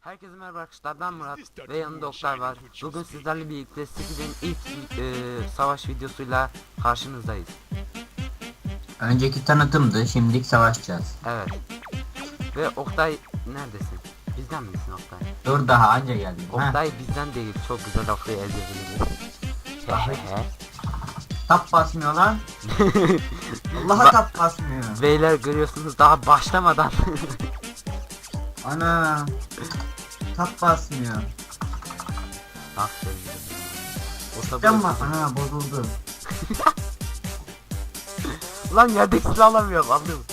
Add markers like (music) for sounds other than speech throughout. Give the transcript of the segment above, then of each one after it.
Herkese merhaba arkadaşlar ben Murat ve yanımda Oktay var. Bugün sizlerle birlikte 8'in ilk e, savaş videosuyla karşınızdayız. Önceki tanıtımdı, şimdilik savaşacağız. Evet. Ve Oktay neredesin? Bizden misin Oktay? Dur daha anca geldim. Oktay bizden değil. Çok güzel Oktay'ı elde edebiliriz. Tap basmıyor lan. (laughs) Allah'a tap basmıyor. Beyler görüyorsunuz daha başlamadan. Ana. Tap basmıyor. Bak sevgilim. O mi? Ana bozuldu. (laughs) Lan yerdeki silah alamıyorum anlıyorum.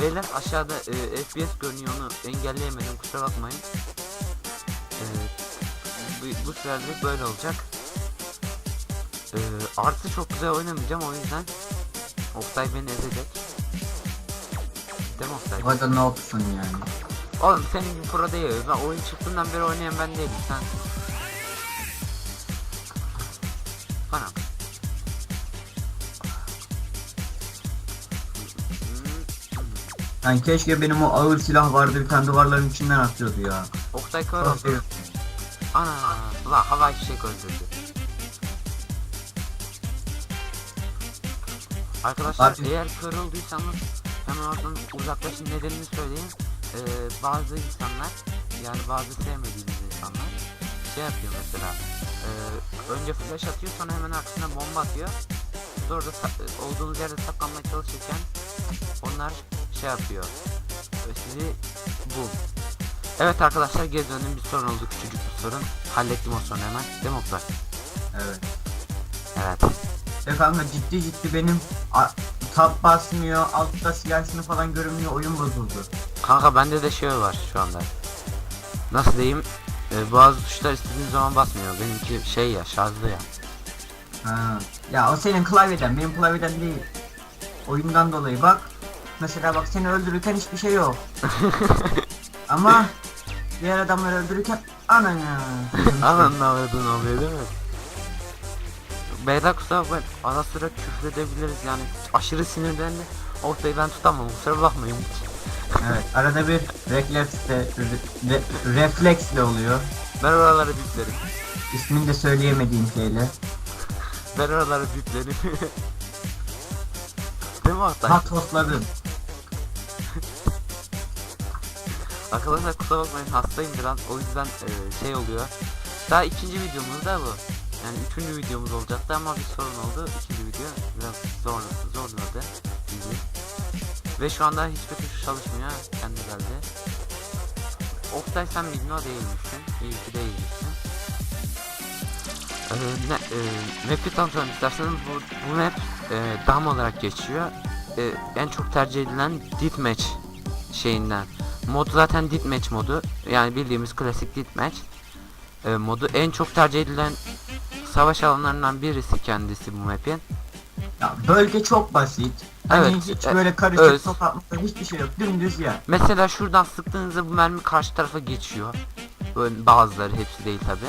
Beyler aşağıda e, FPS görünüyor onu engelleyemedim kusura bakmayın. E, bu, bu seferlik böyle olacak. E, artı çok güzel oynamayacağım o yüzden Oktay beni ezecek. Değil mi Oktay? O ne olsun yani. Oğlum senin gibi pro değil. Ben oyun çıktığından beri oynayan ben değilim sen. Bana. Yani keşke benim o ağır silah vardı bir tane duvarların içinden atıyordu ya. Oktay kör oldu. Ana, la havai fişek öldürdü. Arkadaşlar Abi- eğer hemen oradan uzaklaşın nedenini söyleyeyim. Ee, bazı insanlar yani bazı sevmediğiniz insanlar şey yapıyor mesela ee, önce flash atıyor sonra hemen arkasına bomba atıyor. Siz orada olduğunuz yerde saklanmaya çalışırken onlar şey yapıyor. Ve sizi bu Evet arkadaşlar geri döndüm bir sorun oldu küçücük bir sorun. Hallettim o sorunu hemen. Değil mi Oktay? Evet. Evet. Ve kanka ciddi ciddi benim tap basmıyor, altta silahını falan görünmüyor, oyun bozuldu. Kanka bende de şey var şu anda. Nasıl diyeyim? Ee, bazı tuşlar istediğin zaman basmıyor. Benimki şey ya şarjlı ya. Ha. Ya o senin klavyeden, benim klavyeden değil. Oyundan dolayı bak. Mesela bak seni öldürürken hiçbir şey yok. (laughs) Ama diğer adamları öldürürken anan ya. Ananın avradın oluyor değil mi? Beyler kusura bakmayın. Ara sıra küfür edebiliriz yani. Aşırı sinirlendi. Oktay'ı ben tutamam kusura bakmayın. evet arada bir refleksle re- re- refleksle oluyor. Ben oraları biplerim. İsmini de söyleyemediğim şeyle. Ben oraları biplerim. (laughs) Değil mi Oktay? Hatosladım. Arkadaşlar kusura bakmayın hastayım biraz o yüzden e, şey oluyor. Daha ikinci videomuz da bu. Yani üçüncü videomuz olacaktı ama bir sorun oldu. İkinci video biraz zor zorladı bizi. Ve şu anda hiçbir tuş çalışmıyor. Kendi geldi. Oktay sen miydin o değilmişsin. İyi ki değilmişsin. Ee, ne, e, map'i tanıtalım isterseniz bu, bu map e, dam olarak geçiyor. E, en çok tercih edilen deathmatch şeyinden Mod zaten deathmatch modu. Yani bildiğimiz klasik deathmatch e, modu. En çok tercih edilen savaş alanlarından birisi kendisi bu map'in. Ya bölge çok basit. Hani Evet, hiç e- böyle karışık öz. sokaklarda hiçbir şey yok. Dümdüz yer. Mesela şuradan sıktığınızda bu mermi karşı tarafa geçiyor. Böyle bazıları hepsi değil tabi.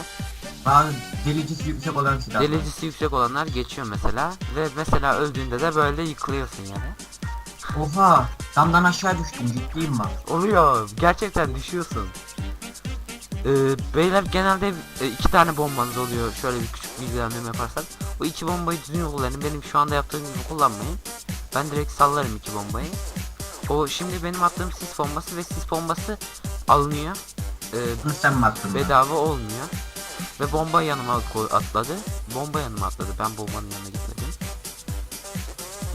Bazı delicisi yüksek olan silahlar. Delicisi yüksek olanlar geçiyor mesela. Ve mesela öldüğünde de böyle yıkılıyorsun yani. Oha! Damdan aşağı düştüm ciddiyim bak. Oluyor. Gerçekten düşüyorsun. Ee, beyler genelde e, iki tane bombanız oluyor. Şöyle bir küçük bilgilendirme yaparsak. O iki bombayı düzgün kullanın. Benim şu anda yaptığım gibi kullanmayın. Ben direkt sallarım iki bombayı. O şimdi benim attığım sis bombası ve sis bombası alınıyor. Ee, sen mi attın? bedava olmuyor. Ve bomba yanıma atladı. Bomba yanıma atladı. Ben bombanın yanına gitmedim.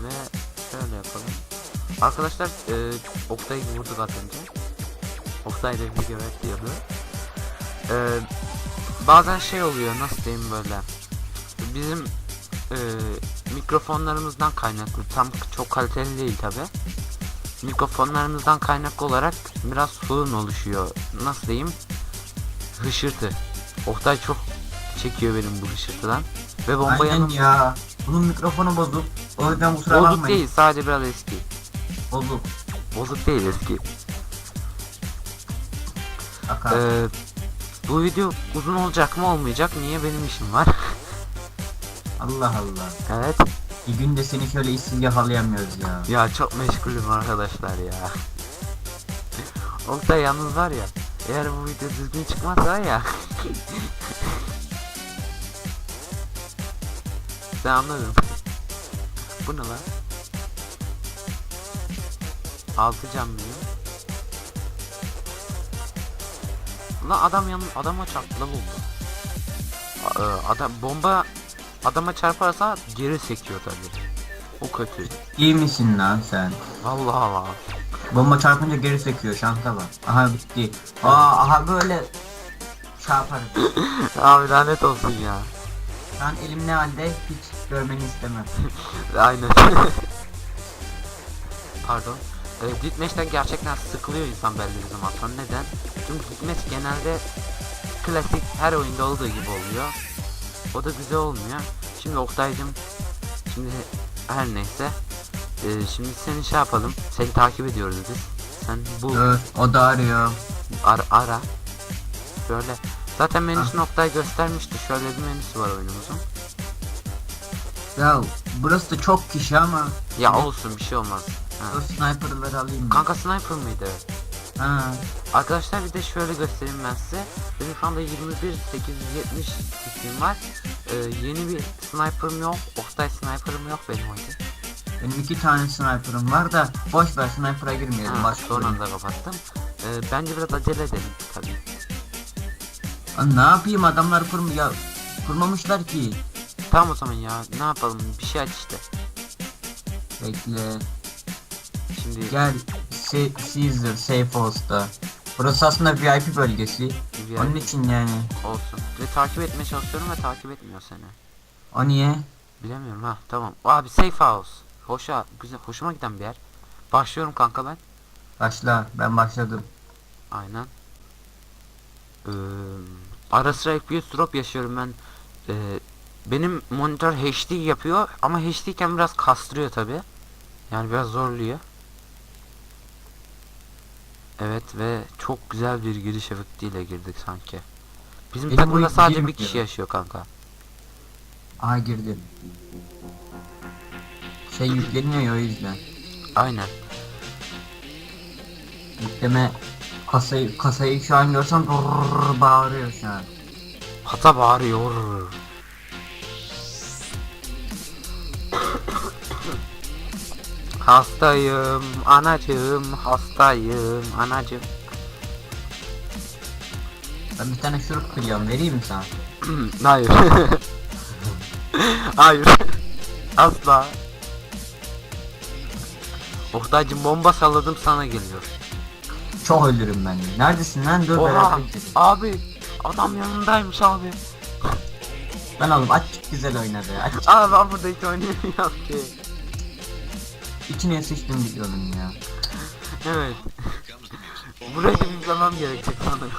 Ve şöyle yapalım. Arkadaşlar e, Oktay'ı vurduk az önce. Oktay da bir görev diyordu. Bazen şey oluyor nasıl diyeyim böyle. Bizim e, mikrofonlarımızdan kaynaklı. Tam çok kaliteli değil tabi. Mikrofonlarımızdan kaynaklı olarak biraz sorun oluşuyor. Nasıl diyeyim? Hışırtı. Oktay çok çekiyor benim bu hışırtıdan. Ve bomba Aynen yanım ya. Bunun mikrofonu bozuk. O yüzden kusura bozuk bakmayın. değil sadece biraz eski. Bozuk. Bozuk değil eski. Akar. Ee, bu video uzun olacak mı olmayacak? Niye benim işim var? (laughs) Allah Allah. evet. Bir gün de seni şöyle işsiz yakalayamıyoruz ya. Ya çok meşgulüm arkadaşlar ya. Oktay yalnız var ya. Eğer bu video düzgün çıkmazsa ya. (laughs) Sen anladın. Bu ne lan? Altı cam mı? Lan adam yan adama çarptı lan bomba. Adam bomba adama çarparsa geri sekiyor tabii. O kötü. İyi misin lan sen? Vallahi Allah. Bomba çarpınca geri sekiyor şansa bak. Aha bitti. Aa aha böyle yaparım. (laughs) Abi lanet olsun ya. Şu an elim ne halde hiç görmeni istemem. (laughs) Aynen. (laughs) Pardon. Ee, Ditmeş'ten gerçekten sıkılıyor insan belli bir zaman sonra. Neden? Çünkü Ditmeş genelde klasik her oyunda olduğu gibi oluyor. O da güzel olmuyor. Şimdi Oktay'cım şimdi her neyse. Ee, şimdi seni şey yapalım. Seni takip ediyoruz biz. Sen bu Dur o da arıyor. ar ara. Şöyle. Zaten menüsünü Oktay göstermişti. Şöyle bir menüsü var oyunumuzun. Ya burası da çok kişi ama. Ya olsun bir şey olmaz. Ha. O sniper'ları alayım mı? Kanka sniper mıydı? Ha. Arkadaşlar bir de şöyle göstereyim ben size. Benim şu anda 21 870 tipim var. Ee, yeni bir sniper'ım yok. Oktay sniper'ım yok benim oyunda. Benim iki tane sniper'ım var da boş ver sniper'a girmeyelim. Ha, Başka son oyun. anda kapattım. Ee, bence biraz acele edelim tabii. Lan ne yapayım adamlar kurmu ya kurmamışlar ki. Tamam o zaman ya ne yapalım bir şey aç işte. Bekle. Şimdi Gel Se Caesar Safe House'da. Burası aslında VIP bölgesi. bir Onun için yani. olsun. Ve takip etmeye çalışıyorum ve takip etmiyor seni. O niye? Bilemiyorum ha tamam. Abi safe house. Hoşa güzel hoşuma giden bir yer. Başlıyorum kanka ben. Başla ben başladım. Aynen. Ee, ara sıra FPS drop yaşıyorum ben. Ee, benim monitör HD yapıyor ama HD iken biraz kastırıyor tabi. Yani biraz zorluyor. Evet ve çok güzel bir giriş efektiyle girdik sanki. Bizim Benim takımda sadece bir girmiyor. kişi yaşıyor kanka. Aha girdim. Şey yükleniyor ya o yüzden. Aynen. Yükleme kasayı kasayı şu an görsem bağırıyor şu an. Hata bağırıyor. Hastayım anacığım hastayım anacığım. Ben bir tane şurup kırıyorum vereyim mi sana? (clears throat) Hayır. (laughs) Hayır. Asla. Oktaycım bomba salladım sana geliyor. Çok ölürüm ben. de. Neredesin lan? Dur Oha beraber gidelim. abi adam yanındaymış abi. Ben oğlum aç güzel oynadı. Aç Abi ben burada hiç oynayamıyorum ki. İçine sıçtım videonun ya. Evet. (laughs) Burayı da izlemem gerekecek sanırım.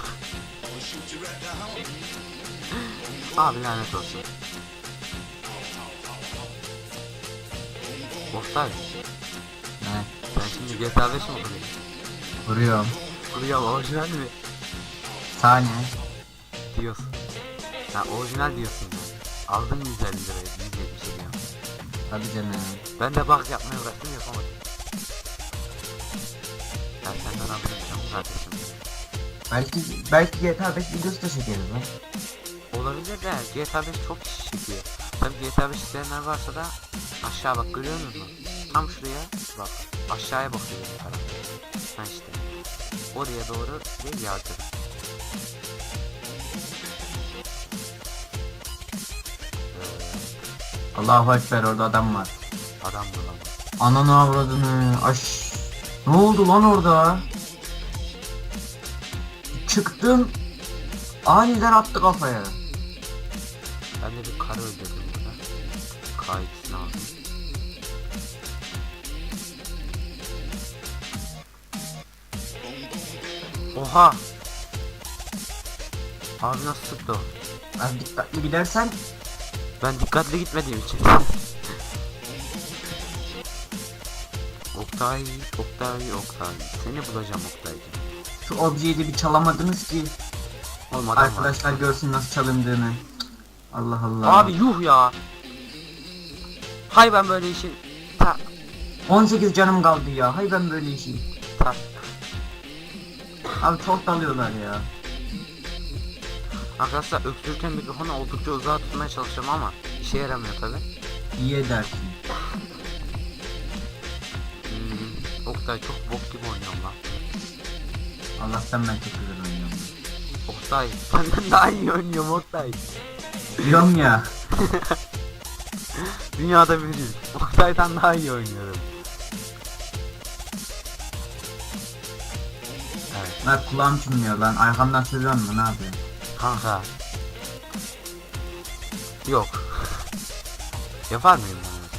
Abi lanet olsun. Oktay Ne? sen şimdi GTA 5 mi kuruyorsun? Vuruyorum. Kuruyor orijinal mi Saniye. diyorsun? Ha orijinal diyorsun. Aldın 150 liraya 170 liraya. Tabii canım. Ben de bak yapmaya uğraştım yapamadım. Ben senden almayacağım kardeşim. Belki belki GTA 5 videosu da çekeriz lan. Olabilir de GTA 5 çok kişi çekiyor. Tabi GTA 5 isteyenler varsa da aşağı bak görüyorsunuz mu? Tam şuraya bak aşağıya bakıyor. Ha işte. Oraya doğru bir yardım. Allahu Ekber orada adam var. Adam bu lan. Ananı avradını. Aş. Ne oldu lan orada? Çıktım. Aniden attı kafaya. Ben de bir karı öldürdüm burada. K2'sini aldım. Oha! Abi nasıl o? Ben dikkatli gidersen Ben dikkatli gitmediğim için. (laughs) Oktay, Oktay, Oktay. Seni bulacağım Oktay'cım. şu objeyi de bir çalamadınız ki Olmadan arkadaşlar görsün nasıl çalındığını. Allah Allah. Abi yuh ya. Hay ben böyle işin. Ta 18 canım kaldı ya. Hay ben böyle işim. ta. Abi çok dalıyorlar ya. Arkadaşlar öksürürken mikrofonu oldukça uzağa tutmaya çalışıyorum ama işe yaramıyor tabi. İyi edersin. Hmm, Oktay çok bok gibi oynuyorum lan. Allah'tan ben çok güzel oynuyorum. Oktay senden daha iyi oynuyorum Oktay. Diyorum ya. (laughs) Dünyada biriz. Oktay'dan daha iyi oynuyorum. Evet Lan kulağım çınlıyor lan. Arkamdan sövüyor mu ne yapıyor? Kanka. Yok. Yapar mıyım bunu?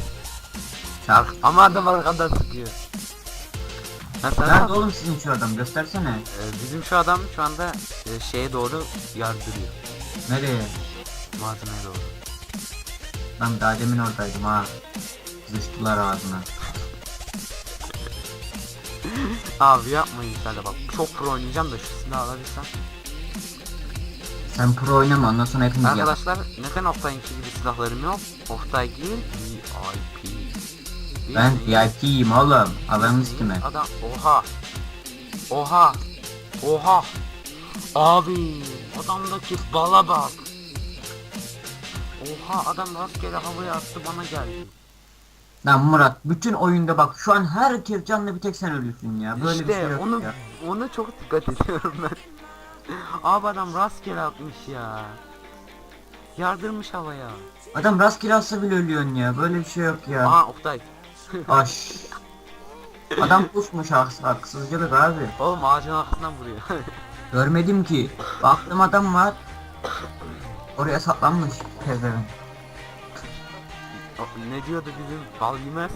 Çak. Ama adam arkadan sıkıyor. Ha, sen Nerede oğlum sizin şu adam? Göstersene. Ee, bizim şu adam şu anda e, şeye doğru yardırıyor. Nereye? Malzemeye doğru. Lan daha demin oradaydım ha. Zıçtılar ağzına. (laughs) Abi yapmayın sen de bak. Çok pro oynayacağım da şu silahı alabilsem. Sen pro oynama ondan sonra hepimiz yap. Arkadaşlar neden Oktay'ınki gibi silahlarım yok? Oktay değil VIP. Değil Ben mi? VIP'yim oğlum. Adamız kime? Adam oha. Oha. Oha. Abi adamdaki bala bak. Oha adam rastgele havaya attı bana geldi. Lan Murat bütün oyunda bak şu an herkes canlı bir tek sen ölüyorsun ya. Böyle işte bir şey yok onu ya. onu çok dikkat ediyorum ben. Abi adam rastgele atmış ya. Yardırmış havaya. Adam rastgele atsa bile ölüyorsun ya. Böyle bir şey yok ya. Aha Oktay. (laughs) Aş. Adam pusmuş haks haksızcılık abi. Oğlum ağacın arkasından vuruyor. (laughs) Görmedim ki. Baktım adam var. Oraya saklanmış. O- ne diyordu bizim bal yemez.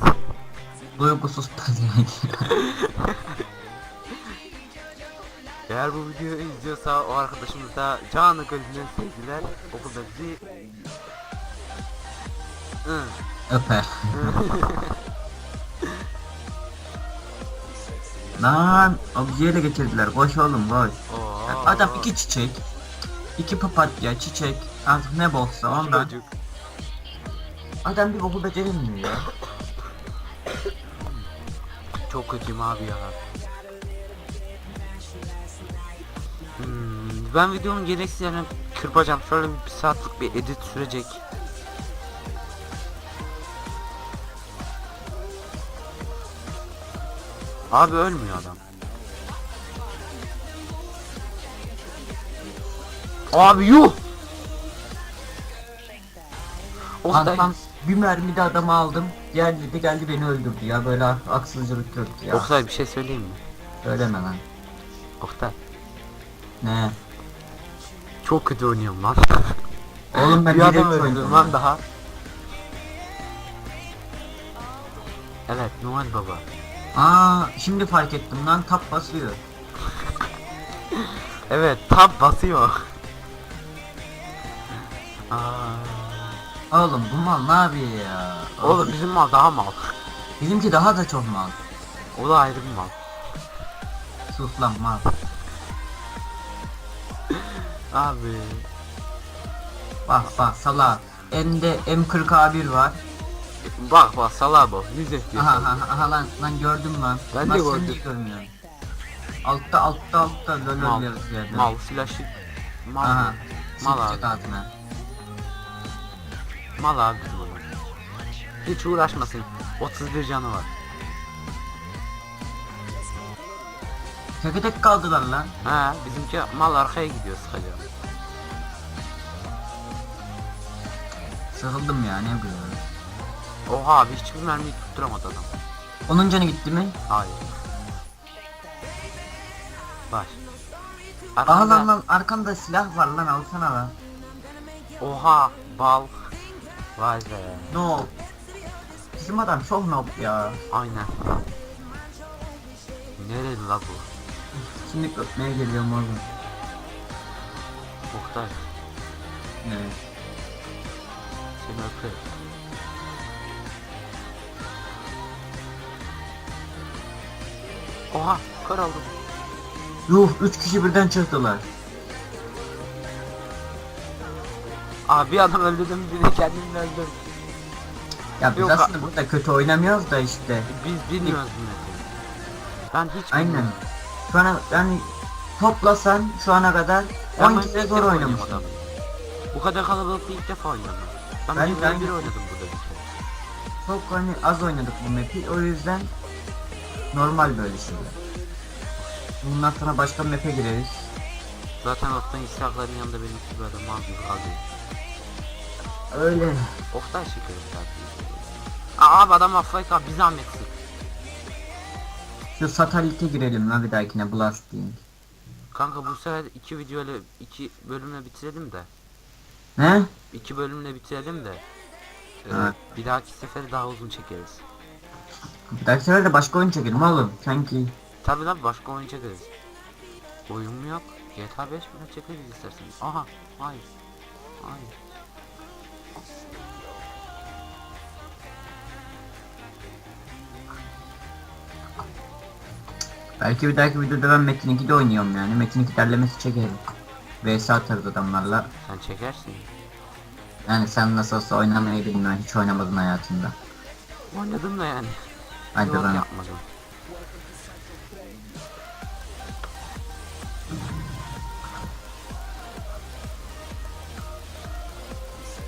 Duygusuz pezevenk. (laughs) Eğer bu videoyu izliyorsa o arkadaşımız da canı gönlünden sevgiler. Okulda bizi. Öper. (laughs) Lan objeyle getirdiler. Koş oğlum koş. Oo. Adam iki çiçek. iki papatya, çiçek. Artık ne bolsa ondan. Çocuk. Adam bir boku beceremiyor ya. Çok kötüyüm abi ya. Ben videonun gereksiz yerine kırpacağım. Şöyle bir saatlik bir edit sürecek. Abi ölmüyor adam. Abi yuh! Oktay, Kankam bir mermide adamı aldım. Geldi de geldi beni öldürdü ya. Böyle haksızcılık yok ya. Oktay bir şey söyleyeyim mi? Söyleme lan. Oktay Ne? Çok kötü oynuyorum lan. (laughs) Oğlum ben bir adam öldürdüm lan daha. Evet Noel Baba. Aa şimdi fark ettim lan tap basıyor. (laughs) Evet tab basıyor. Aa, Oğlum bu mal ne yapıyor ya? oğlum bizim mal daha mal. Bizimki daha da çok mal. O da ayrı bir mal. Sus lan mal. Abi. Bak bak sala. M'de M40A1 var. Bak bak salağa bak. Yüz FPS. Aha aha aha lan lan gördüm lan. Ben de gördüm. Altta altta altta lol Mal. yazıyor. Mal flash'ı. Mal. Aha. Mal abi. ağzına. Mal abi. Hiç uğraşmasın. 31 canı var. Tek tek kaldılar lan. He bizimki mal arkaya gidiyor sıkıca. Sıkıldım ya ne güzel. Oha abi hiçbir mermiyi tutturamadı adam. Onun canı gitti mi? Hayır. Baş. Aha Arkanda- lan lan arkanda silah var lan alsana lan. Oha bal. Vay be. No. Bizim adam çok noob ya. Aynen. Nereli la bu? Şimdi öpmeye geliyorum oğlum. Oktay Evet. seni öperim. Oha kör oldum. Yuh 3 kişi birden çıktılar. Aa bir adam öldürdüm bir de kendimle öldüm. Ya biz Yok, aslında burada kötü oynamıyoruz da işte. Biz bilmiyoruz bu map'i. Ben hiç Aynen. bilmiyorum. Şu ana yani toplasan şu ana kadar Ben 10 ben kere ilk zor oynamışım. Bu kadar kalabalıkta ilk defa oynuyorum. Ben, Ben ben, bir, oynadım burada bir kere. Çok hani az oynadık bu map'i o yüzden normal böyle şeyler. Bundan sonra başka bir map'e gireriz. Zaten Oktay'ın silahların yanında benimki böyle mal gibi kalıyor. Öyle. Oktay şekerim zaten. Aa abi adam Affayk abi bir zahmet sık. Şu Satellite girelim lan bir dahakine Blasting. Kanka bu sefer iki video ile iki bölümle bitirelim de. Ne? iki bölümle bitirelim de. Ee, Ha. bir dahaki seferi daha uzun çekeriz. Bir dahaki sefer de başka oyun çekelim oğlum. Sanki Tabi lan başka oyun çekeriz. Oyun mu yok? GTA 5 bile çekeriz isterseniz. Aha hayır. Hayır. Belki bir dahaki videoda ben Metin 2'de oynuyorum yani. Metin 2 derlemesi çekerim. VS atarız adamlarla. Sen çekersin. Yani sen nasıl olsa oynamayı bilmiyorsun. Hiç oynamadın hayatında. Oynadım da yani. Hadi Yol lan. yapmadım.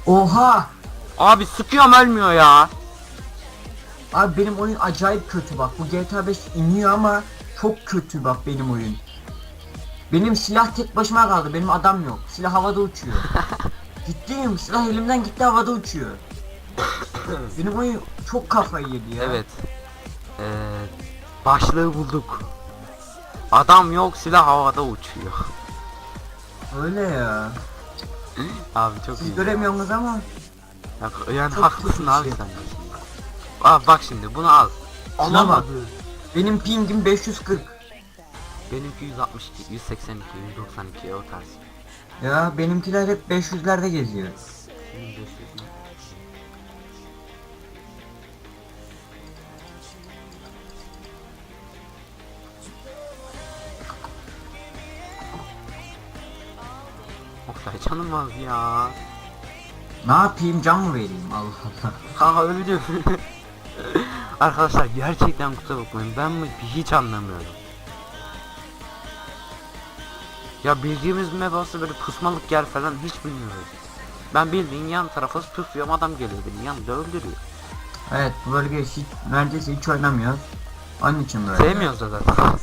Oha! Abi sıkıyorum ölmüyor ya. Abi benim oyun acayip kötü bak. Bu GTA 5 iniyor ama çok kötü bak benim oyun. Benim silah tek başıma kaldı. Benim adam yok. Silah havada uçuyor. (laughs) Ciddiyim. Silah elimden gitti havada uçuyor. benim oyun çok kafayı yedi ya. Evet. Ee, başlığı bulduk. Adam yok silah havada uçuyor. Öyle ya. Abi çok Siz iyi. göremiyorsunuz ama. Ya, yani Çok haklısın abi şey. sen. Abi bak şimdi bunu al. Alamadı. Benim pingim 540. Benimki 162, 182, 192 o tarz. Ya benimkiler hep 500'lerde geziyor. Senin 500 ne? Oktay canım az ya. Ne yapayım can mı vereyim Allah Allah. Kanka öldüm. (laughs) Arkadaşlar gerçekten kusura bakmayın ben hiç anlamıyorum. Ya bildiğimiz mebası böyle pusmalık yer falan hiç bilmiyoruz. Ben bildiğin yan tarafa pusuyorum adam geliyor beni yanında öldürüyor. Evet bu bölge hiç, neredeyse hiç oynamıyoruz. Onun için böyle. Sevmiyoruz da zaten.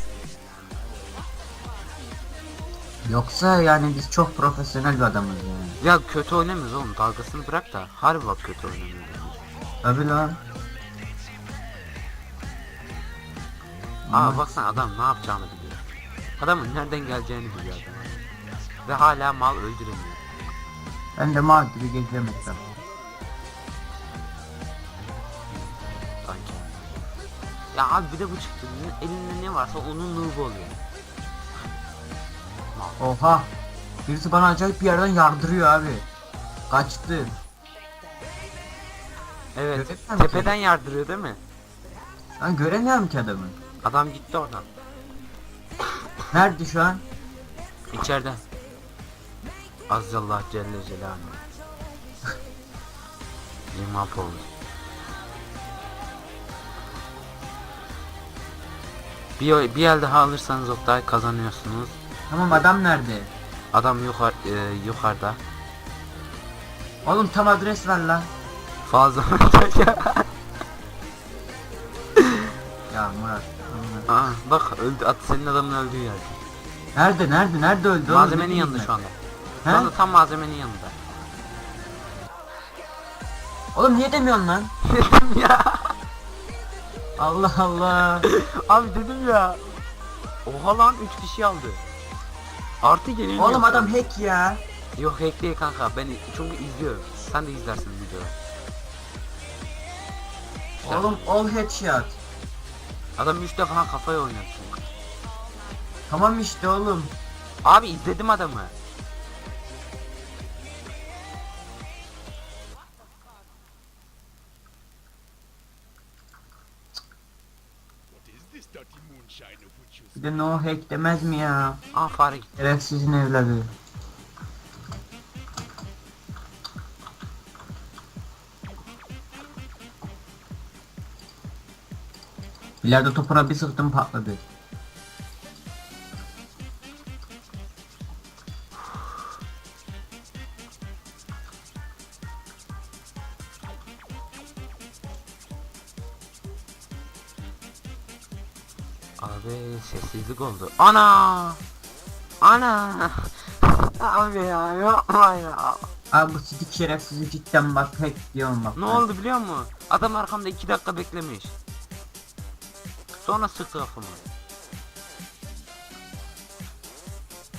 Yoksa yani biz çok profesyonel bir adamız yani. Ya kötü oynamıyoruz oğlum dalgasını bırak da harbi bak kötü oynamıyoruz. Tabi lan. Aa baksana adam ne yapacağını biliyor. Adamın nereden geleceğini biliyor adam. Ve hala mal öldüremiyor. Ben de mal gibi etrafta. Sanki. Ya abi bir de bu çıktı. Elinde ne varsa onun noob oluyor. Mal. Oha. Birisi bana acayip bir yerden yardırıyor abi. Kaçtı. Evet. Tepeden yardırıyor değil mi? Ben göremiyorum ki adamı. Adam gitti oradan. Nerede şu an? İçeride. Azallah Celle Celaluhu. (laughs) Liman oldu. Bir, bir el daha alırsanız Oktay kazanıyorsunuz. Tamam adam nerede? Adam yukarı, e, yukarıda. Oğlum tam adres ver lan. Fazla (laughs) Ya Murat. Aa, bak öldü at senin adamın öldüğü yerde. Nerede nerede nerede öldü oğlum? Malzemenin yanında şu anda. Şu He? anda tam malzemenin yanında. Oğlum niye demiyorsun lan? (laughs) Dedim ya. Allah Allah. (laughs) Abi dedim ya. Oha lan 3 kişi aldı. Artı geliyor. Oğlum adam hack ya. Yok hack değil kanka ben çünkü izliyorum. Sen de izlersin videoyu. Oğlum all headshot. Adam 3 defa kafaya oynattı. Tamam işte oğlum. Abi izledim adamı. Bir de no hack demez mi ya? Aa fare gitti. Şerefsizin evladı. Bilardo topuna bir sıktım patladı. Abi sessizlik oldu. Ana! Ana! Abi ya yapma ya. Abi bu sidik şerefsizi cidden bak pek diyorum bak. Ne oldu biliyor musun? Adam arkamda 2 dakika beklemiş. Sonra sıktı kafamı.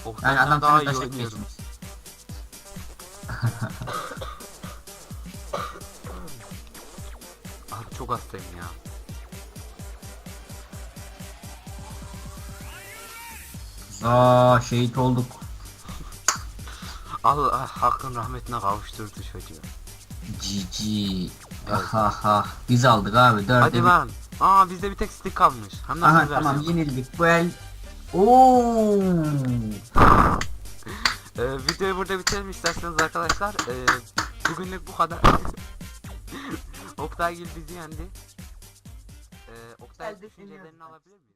Oh, Yani adam daha iyi oynuyorum. (laughs) Abi çok hastayım ya. Aa şehit olduk. Allah hakkın rahmetine kavuşturdu çocuğu. Cici. Ahaha. Biz aldık abi. Dörde Hadi lan. Aa bizde bir tek stick kalmış. Hem de Aha tamam yenildik. Bu el. Oo. (laughs) Ee, videoyu burada bitirelim isterseniz arkadaşlar. Ee, bugünlük bu kadar. (laughs) Oktay Gil bizi yendi. Ee, Oktay düşüncelerini alabilir miyiz?